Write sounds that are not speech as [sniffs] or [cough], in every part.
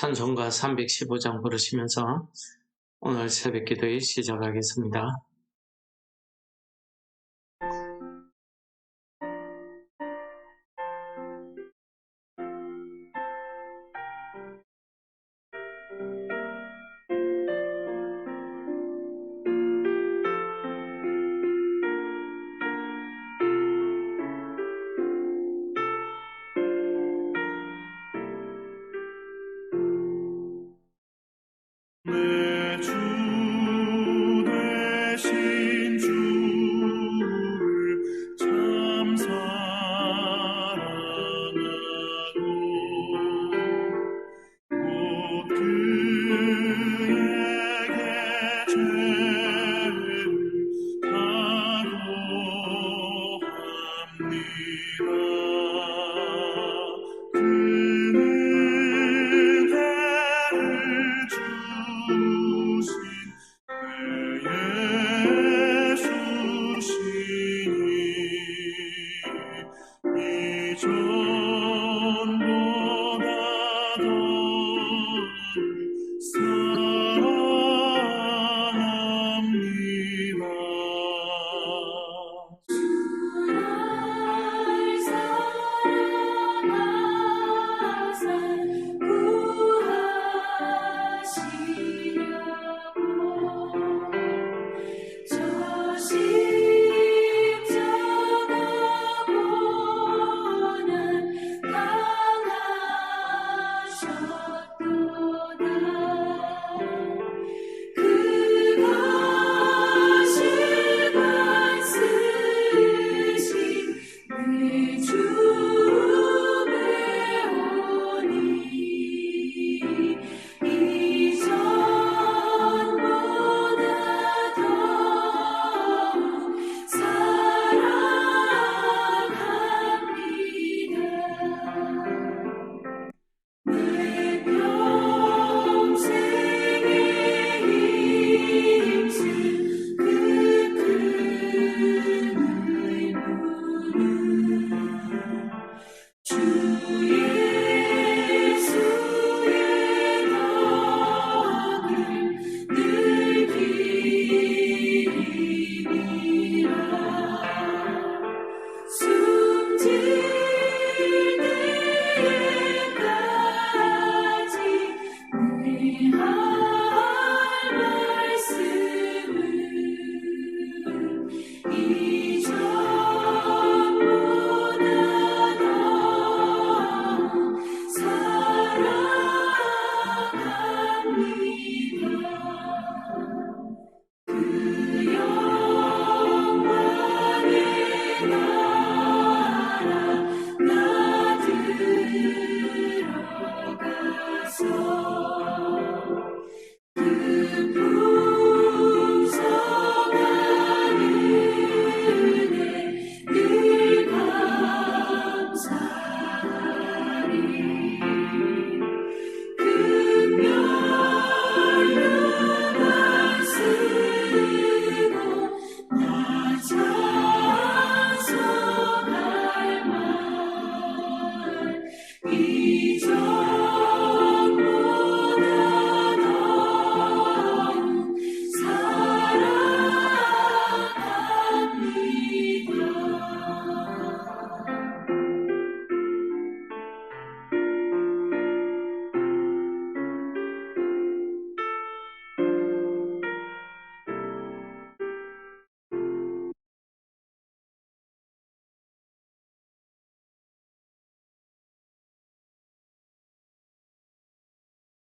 찬송가 315장 부르시면서 오늘 새벽 기도에 시작하겠습니다.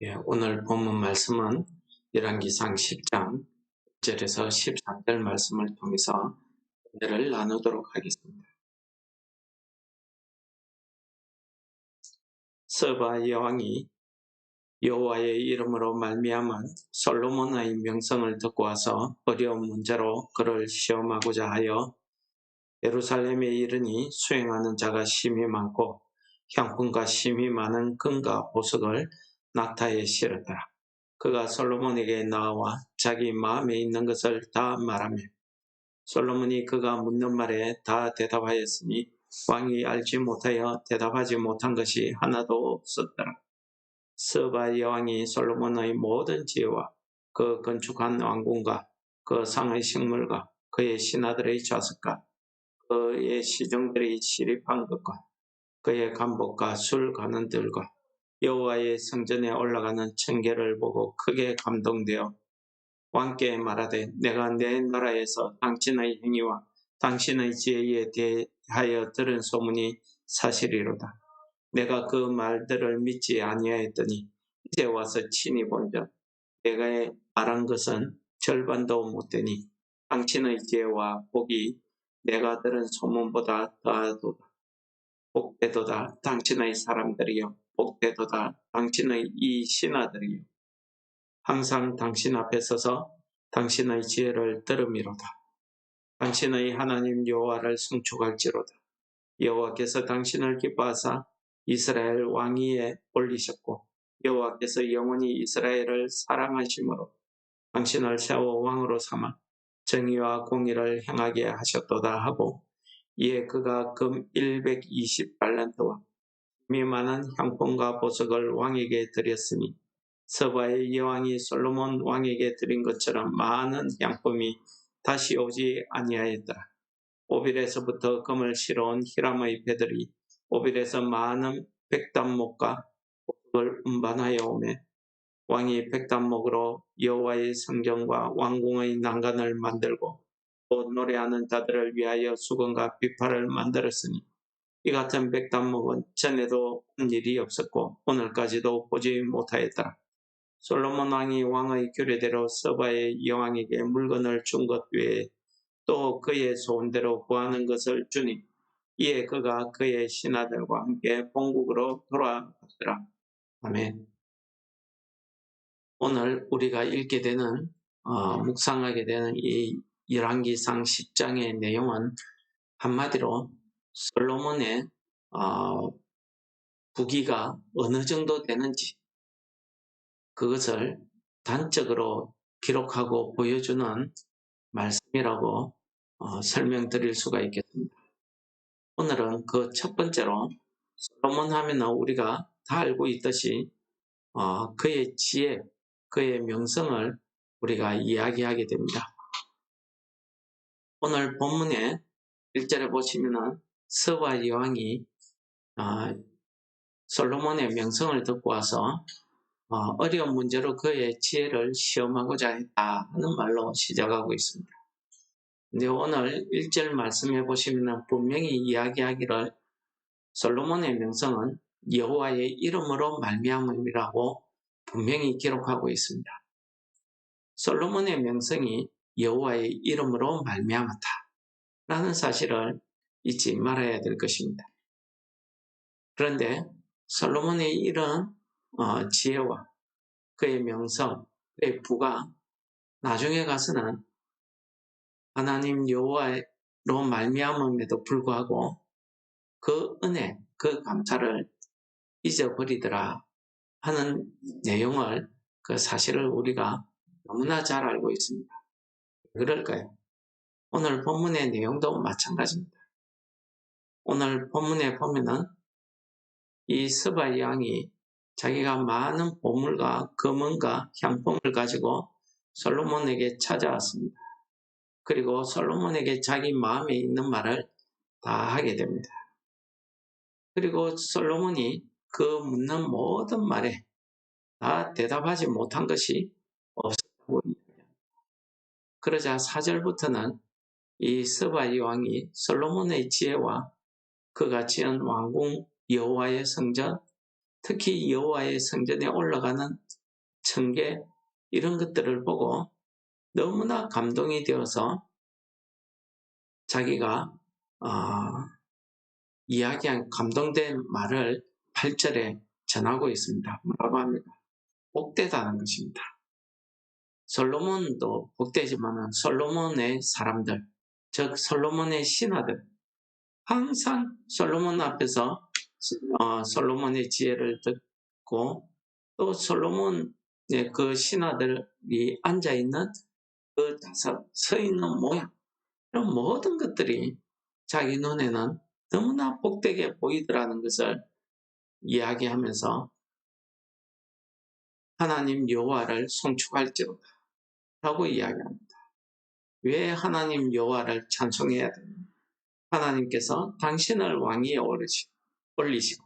예, 오늘 본문 말씀은 열왕기상 10장 1절에서 13절 말씀을 통해서 은혜를 나누도록 하겠습니다. 서바 여왕이 여호와의 이름으로 말미암은 솔로몬의 명성을 듣고 와서 어려운 문제로 그를 시험하고자 하여 예루살렘에 이르니 수행하는 자가 심히 많고 향품과 심히 많은 금과 보석을 낙타에 실었더라. 그가 솔로몬에게 나와 자기 마음에 있는 것을 다 말하며 솔로몬이 그가 묻는 말에 다 대답하였으니 왕이 알지 못하여 대답하지 못한 것이 하나도 없었더라. 스바 여왕이 솔로몬의 모든 지혜와 그 건축한 왕궁과 그 상의 식물과 그의 신하들의 좌석과 그의 시종들이 시립한 것과 그의 간복과 술 가는 들과 여호와의 성전에 올라가는 청계를 보고 크게 감동되어 왕께 말하되 내가 내 나라에서 당신의 행위와 당신의 지혜에 대하여 들은 소문이 사실이로다. 내가 그 말들을 믿지 아니하였더니 이제 와서 친히 본즉 내가 말한 것은 절반도 못되니 당신의 지혜와 복이 내가 들은 소문보다 더하도다. 복되도다 당신의 사람들이여 복되도다 당신의 이 신하들이여 항상 당신 앞에 서서 당신의 지혜를 들음이로다. 당신의 하나님 여호와를 송축할지로다. 여호와께서 당신을 기뻐하사 이스라엘 왕위에 올리셨고 여호와께서 영원히 이스라엘을 사랑하심으로 당신을 세워 왕으로 삼아 정의와 공의를 행하게 하셨도다 하고 이에 그가 금 120달란트와 많은 향품과 보석을 왕에게 드렸으니 서바의 여왕이 솔로몬 왕에게 드린 것처럼 많은 향품이 다시 오지 아니하였더라. 오빌에서부터 금을 실어온 히람의 배들이 오빌에서 많은 백단목과 보석을 운반하여 오매 왕이 백단목으로 여호와의 성전과 왕궁의 난간을 만들고 또 노래하는 자들을 위하여 수건과 비파를 만들었으니 이 같은 백단목은 전에도 본 일이 없었고 오늘까지도 보지 못하였더라. 솔로몬 왕이 왕의 규례대로 서바의 여왕에게 물건을 준 것 외에 또 그의 소원대로 구하는 것을 주니 이에 그가 그의 신하들과 함께 본국으로 돌아갔더라. 아멘. 오늘 우리가 읽게 되는 어, 묵상하게 되는 이 열왕기상 10장의 내용은 한마디로 솔로몬의 어, 부기가 어느 정도 되는지 그것을 단적으로 기록하고 보여주는 말씀이라고 어, 설명드릴 수가 있겠습니다. 오늘은 그 첫 번째로 솔로몬 하면 우리가 다 알고 있듯이 어, 그의 지혜, 그의 명성을 우리가 이야기하게 됩니다. 오늘 본문에 1절에 보시면은 서와 여왕이 어, 솔로몬의 명성을 듣고 와서 어, 어려운 문제로 그의 지혜를 시험하고자 했다 하는 말로 시작하고 있습니다. 근데 오늘 1절 말씀해 보시면 분명히 이야기하기를 솔로몬의 명성은 여호와의 이름으로 말미암음이라고 분명히 기록하고 있습니다. 솔로몬의 명성이 여호와의 이름으로 말미암았다 라는 사실을 잊지 말아야 될 것입니다. 그런데 솔로몬의 이런 어, 지혜와 그의 명성, 그의 부가 나중에 가서는 하나님 여호와로 말미암음에도 불구하고 그 은혜, 그 감사를 잊어버리더라 하는 내용을 그 사실을 우리가 너무나 잘 알고 있습니다. 그럴까요? 오늘 본문의 내용도 마찬가지입니다. 오늘 본문에 보면은 이 스바 양이 자기가 많은 보물과 금은과 향품을 가지고 솔로몬에게 찾아왔습니다. 그리고 솔로몬에게 자기 마음에 있는 말을 다 하게 됩니다. 그리고 솔로몬이 그 묻는 모든 말에 다 대답하지 못한 것이 이야기합니다. 그러자 4절부터는 이 스바 이왕이 솔로몬의 지혜와 그가 지은 왕궁 여호와의 성전, 특히 여호와의 성전에 올라가는 청계 이런 것들을 보고 너무나 감동이 되어서 자기가 어, 이야기한 감동된 말을 8절에 전하고 있습니다. 뭐라고 합니다. 복되다는 것입니다. 솔로몬도 복되지만 솔로몬의 사람들, 즉 솔로몬의 신하들, 항상 솔로몬 앞에서 어, 솔로몬의 지혜를 듣고 또 솔로몬의 그 신하들이 앉아 있는 그 다섯 서 있는 모양 이런 모든 것들이 자기 눈에는 너무나 복되게 보이더라는 것을 이야기하면서 하나님 여호와를 송축할지로다 라고 이야기합니다. 왜 하나님 여호와를 찬송해야 됩니까? 하나님께서 당신을 왕위에 올리시고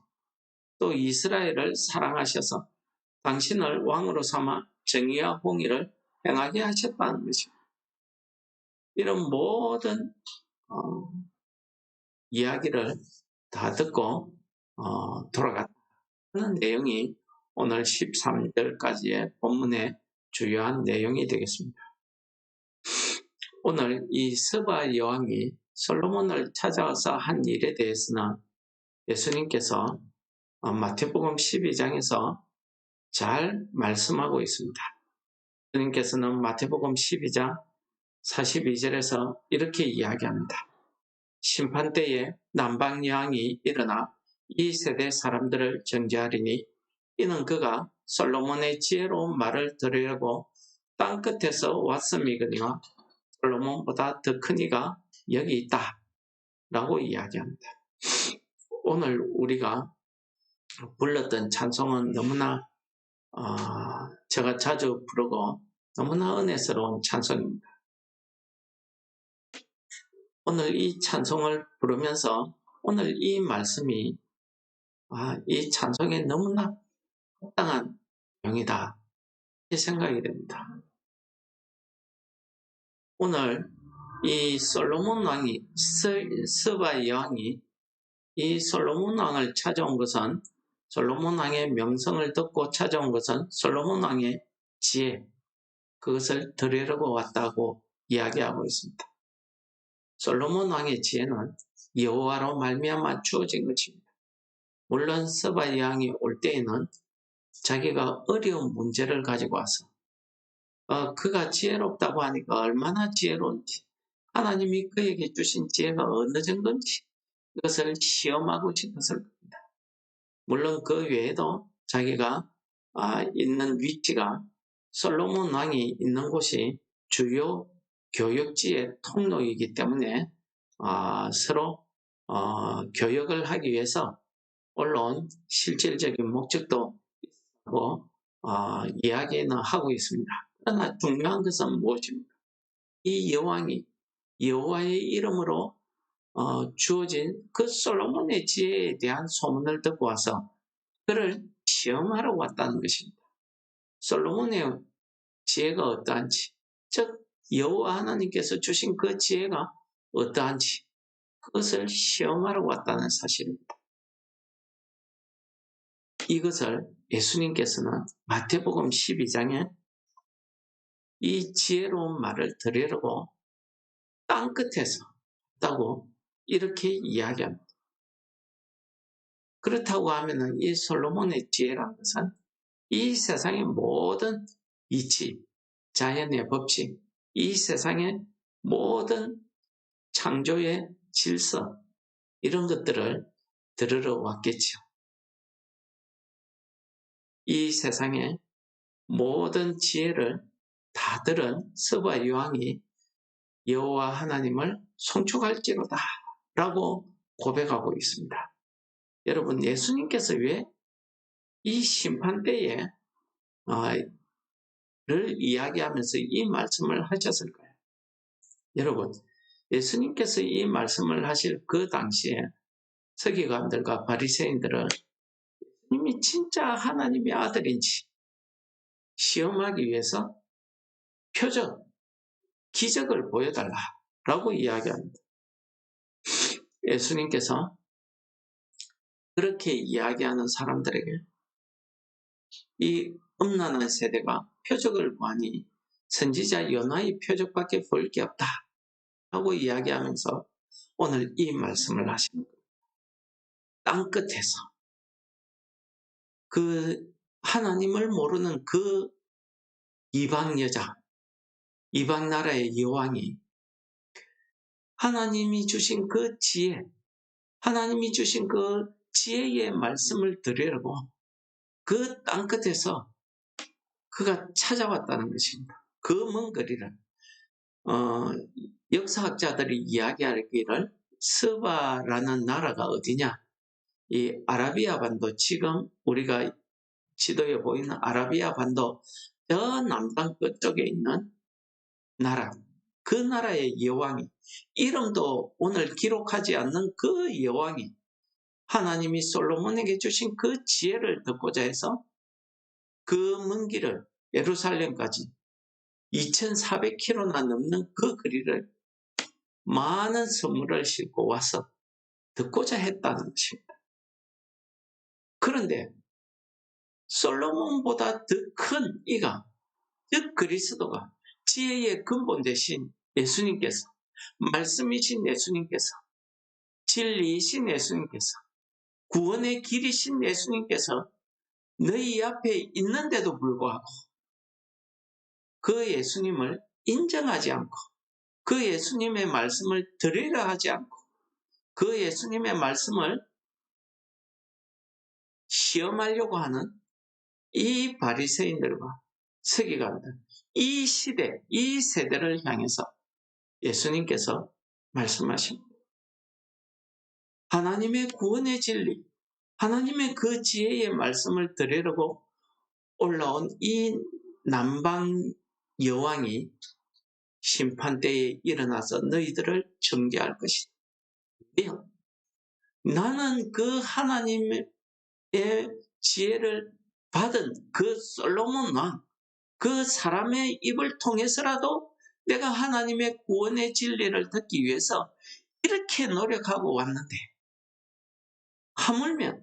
또 이스라엘을 사랑하셔서 당신을 왕으로 삼아 정의와 공의를 행하게 하셨다는 것입니다. 이런 모든 어, 이야기를 다 듣고 어, 돌아갔다는 내용이 오늘 13절까지의 본문의 주요한 내용이 되겠습니다. 오늘 이 스바 여왕이 솔로몬을 찾아와서 한 일에 대해서는 예수님께서 어, 마태복음 12장에서 잘 말씀하고 있습니다. 예수님께서는 마태복음 12장 42절에서 이렇게 이야기합니다. 심판 때에 남방여왕이 일어나 이 세대 사람들을 정죄하리니 이는 그가 솔로몬의 지혜로운 말을 들으려고 땅 끝에서 왔음이거니와 솔로몬보다 더 큰 이가 여기 있다 라고 이야기합니다. [sniffs] 오늘 우리가 불렀던 찬송은 너무나 어, 제가 자주 부르고 너무나 은혜스러운 찬송입니다. 오늘 이 찬송을 부르면서 오늘 이 말씀이 아, 이 찬송에 너무나 합당한 명이다 이 생각이 됩니다. 오늘 이 솔로몬 왕이 스바의 왕이 이 솔로몬 왕을 찾아온 것은 솔로몬 왕의 명성을 듣고 찾아온 것은 솔로몬 왕의 지혜 그것을 들으려고 왔다고 이야기하고 있습니다. 솔로몬 왕의 지혜는 여호와로 말미암아 주어진 것입니다. 물론 스바의 왕이 올 때에는 자기가 어려운 문제를 가지고 와서 어, 그가 지혜롭다고 하니까 얼마나 지혜로운지 하나님이 그에게 주신 지혜가 어느 정도인지 그것을 시험하고 싶었을 겁니다. 물론 그 외에도 자기가 아, 있는 위치가 솔로몬 왕이 있는 곳이 주요 교육지의 통로이기 때문에 아, 서로 어, 교역을 하기 위해서 물론 실질적인 목적도 있고 어, 이야기는 하고 있습니다. 그러나 중요한 것은 무엇입니까? 이 여왕이 여호와의 이름으로 어, 주어진 그 솔로몬의 지혜에 대한 소문을 듣고 와서 그를 시험하러 왔다는 것입니다. 솔로몬의 지혜가 어떠한지, 즉 여호와 하나님께서 주신 그 지혜가 어떠한지 그것을 시험하러 왔다는 사실입니다. 이것을 예수님께서는 마태복음 12장에 이 지혜로운 말을 들으려고 땅 끝에서 있다고 이렇게 이야기합니다. 그렇다고 하면은 이 솔로몬의 지혜라는 것은 이 세상의 모든 이치, 자연의 법칙, 이 세상의 모든 창조의 질서, 이런 것들을 들으러 왔겠죠. 이 세상의 모든 지혜를 다 들은 서바 요왕이 여호와 하나님을 송축할지로다 라고 고백하고 있습니다. 여러분 예수님께서 왜 이 심판 때에 어, 를 이야기하면서 이 말씀을 하셨을까요? 여러분 예수님께서 이 말씀을 하실 그 당시에 서기관들과 바리새인들은 이미 진짜 하나님의 아들인지 시험하기 위해서 표적, 기적을 보여달라라고 이야기합니다. 예수님께서 그렇게 이야기하는 사람들에게 이 음란한 세대가 표적을 보니 선지자 연하의 표적밖에 볼 게 없다 라고 이야기하면서 오늘 이 말씀을 하십니다. 땅 끝에서 그 하나님을 모르는 그 이방 여자, 이방 나라의 여왕이 하나님이 주신 그 지혜, 하나님이 주신 그 지혜의 말씀을 들으려고 그 땅끝에서 그가 찾아왔다는 것입니다. 그 먼 거리를 어, 역사학자들이 이야기하기를 스바라는 나라가 어디냐? 이 아라비아 반도 지금 우리가 지도에 보이는 아라비아 반도 저 남단 끝쪽에 있는 나라, 그 나라의 여왕이 이름도 오늘 기록하지 않는 그 여왕이 하나님이 솔로몬에게 주신 그 지혜를 듣고자 해서 그 먼 길을 예루살렘까지 2400km나 넘는 그 거리를 많은 선물을 싣고 와서 듣고자 했다는 것입니다. 그런데 솔로몬보다 더 큰 이가 즉 그리스도가 지혜의 근본 대신 예수님께서 말씀이신 예수님께서 진리이신 예수님께서 구원의 길이신 예수님께서 너희 앞에 있는데도 불구하고 그 예수님을 인정하지 않고 그 예수님의 말씀을 들으려 하지 않고 그 예수님의 말씀을 시험하려고 하는 이 바리새인들과 서기관들 이 시대 이 세대를 향해서 예수님께서 말씀하십니다. 하나님의 구원의 진리 하나님의 그 지혜의 말씀을 들으려고 올라온 이 남방 여왕이 심판대에 일어나서 너희들을 정죄할 것이다. 나는 그 하나님의 지혜를 받은 그 솔로몬 왕, 그 사람의 입을 통해서라도 내가 하나님의 구원의 진리를 듣기 위해서 이렇게 노력하고 왔는데, 하물며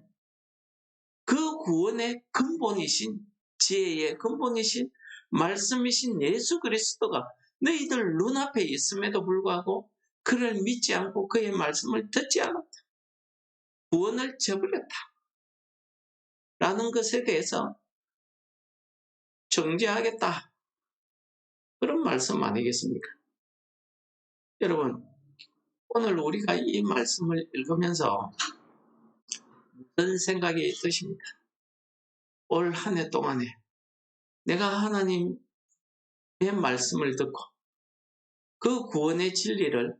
그 구원의 근본이신 지혜의 근본이신 말씀이신 예수 그리스도가 너희들 눈앞에 있음에도 불구하고 그를 믿지 않고 그의 말씀을 듣지 않았다. 구원을 저버렸다. 라는 것에 대해서 정죄하겠다. 그런 말씀 아니겠습니까? 여러분, 오늘 우리가 이 말씀을 읽으면서 무슨 생각이 드십니까? 올 한 해 동안에 내가 하나님의 말씀을 듣고 그 구원의 진리를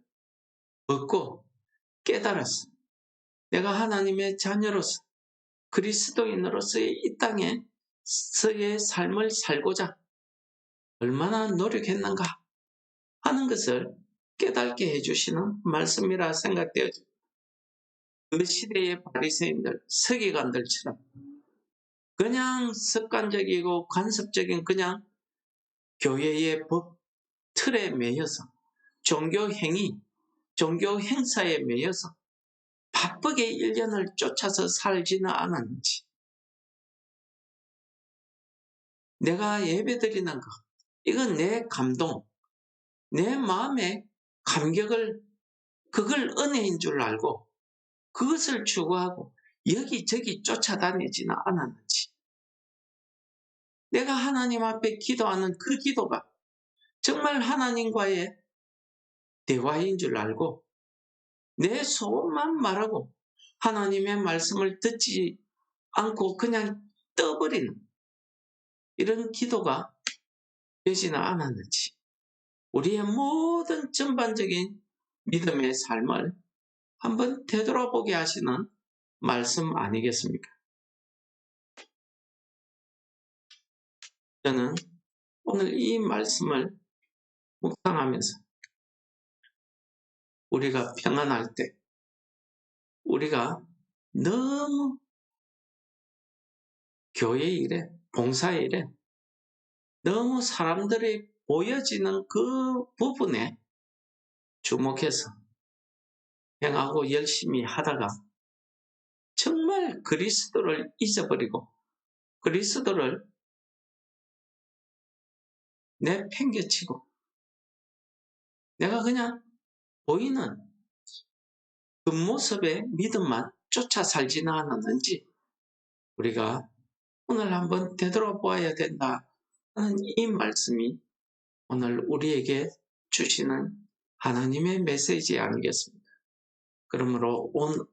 얻고 깨달았어. 내가 하나님의 자녀로서 그리스도인으로서의 이 땅에 서의 삶을 살고자 얼마나 노력했는가 하는 것을 깨닫게 해주시는 말씀이라 생각되어집니다. 그 시대의 바리새인들, 서기관들처럼 그냥 습관적이고 관습적인 그냥 교회의 법 틀에 매여서 종교 행위, 종교 행사에 매여서 바쁘게 1년을 쫓아서 살지는 않았는지 내가 예배 드리는 것 이건 내 감동. 내 마음의 감격을 그걸 은혜인 줄 알고 그것을 추구하고 여기저기 쫓아다니지는 않았는지. 내가 하나님 앞에 기도하는 그 기도가 정말 하나님과의 대화인 줄 알고 내 소원만 말하고 하나님의 말씀을 듣지 않고 그냥 떠버리는 이런 기도가 되지는 않았는지 우리의 모든 전반적인 믿음의 삶을 한번 되돌아보게 하시는 말씀 아니겠습니까? 저는 오늘 이 말씀을 묵상하면서 우리가 평안할 때 우리가 너무 교회 일에 봉사 일에 너무 사람들이 보여지는 그 부분에 주목해서 행하고 열심히 하다가 정말 그리스도를 잊어버리고 그리스도를 내팽개치고 내가 그냥 보이는 그 모습의 믿음만 쫓아 살지는 않았는지 우리가 오늘 한번 되돌아보아야 된다 하는 이 말씀이 오늘 우리에게 주시는 하나님의 메시지 아니겠습니까? 그러므로 온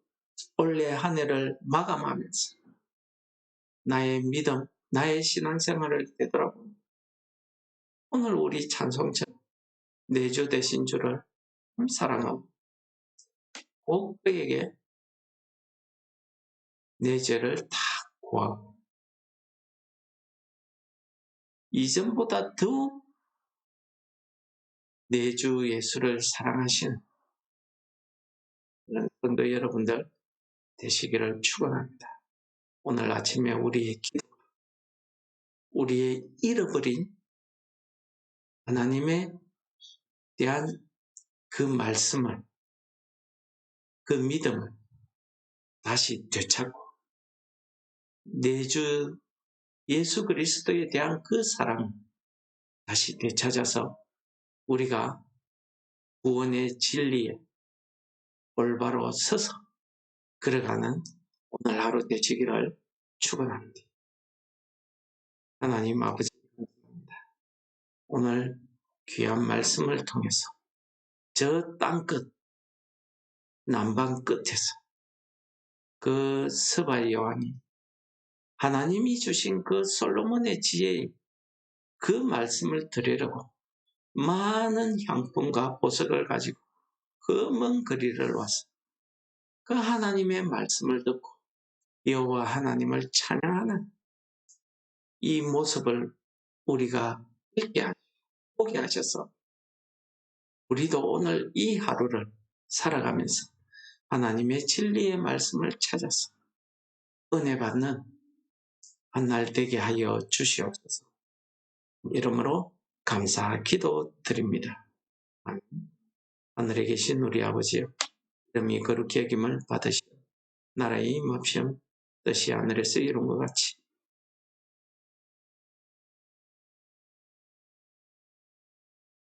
올해 한 해를 마감하면서 나의 믿음, 나의 신앙생활을 되돌아보니 오늘 우리 찬송처럼 내주 되신 주를 사랑하고 꼭 그에게 내 죄를 다 구하고 이전보다 더욱 내 주 예수를 사랑하시는 성도 여러분들 되시기를 축원합니다. 오늘 아침에 우리의 기도, 우리의 잃어버린 하나님에 대한 그 말씀을, 그 믿음을 다시 되찾고 내주 예수 그리스도에 대한 그 사랑 다시 되찾아서 우리가 구원의 진리에 올바로 서서 걸어가는 오늘 하루 되시기를 축원합니다. 하나님 아버지 감사합니다. 오늘 귀한 말씀을 통해서 저 땅끝 남방 끝에서 그 스바 여왕이 하나님이 주신 그 솔로몬의 지혜의 그 말씀을 들으려고 많은 향품과 보석을 가지고 그 먼 거리를 와서 그 하나님의 말씀을 듣고 여호와 하나님을 찬양하는 이 모습을 우리가 읽게 보게 하셔서 우리도 오늘 이 하루를 살아가면서 하나님의 진리의 말씀을 찾아서 은혜 받는 한 날 되게 하여 주시옵소서. 이름으로 감사 기도 드립니다. 아멘. 하늘에 계신 우리 아버지여, 이름이 거룩히 여김을 받으시오. 나라의 임합시오. 뜻이 하늘에서 이룬 것 같이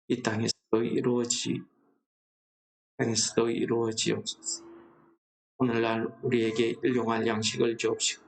이 땅에서도 이루어지 땅에서도 이루어지옵소서. 오늘날 우리에게 일용할 양식을 주옵시고